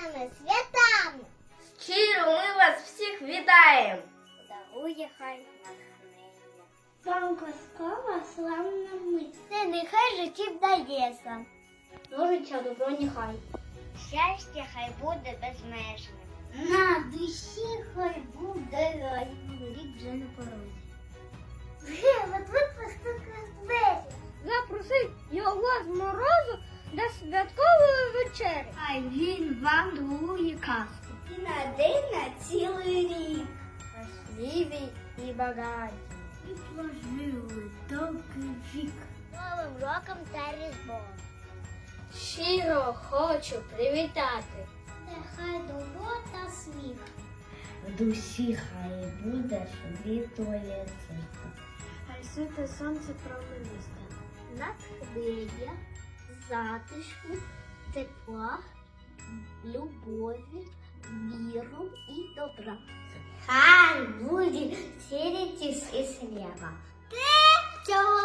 різдвяними святами. Щиро ми вас всіх вітаємо! Дарує хай натхнення. Вам казкова славна мить. Це нехай житті вдається. Ножиця добро нехай. Щастя хай буде безмежним. На душі хай буде рай. Рік вже на порозі. От ви постукали двері. Запросить його з морозу до святкової вечері. Хай він вам дарує казку. І на день на цілий рік. Щасливі і багаті. І прожили довгий вік. Новим роком та різдвом. Щиро хочу привітати. Нехай добро та сміх. В душі хай буде світлоє церква. Хай світе сонце промениста. Натхнення, затишку, тепла, любові, віру і добра. Хай буде сіріті і слєва. Ти цього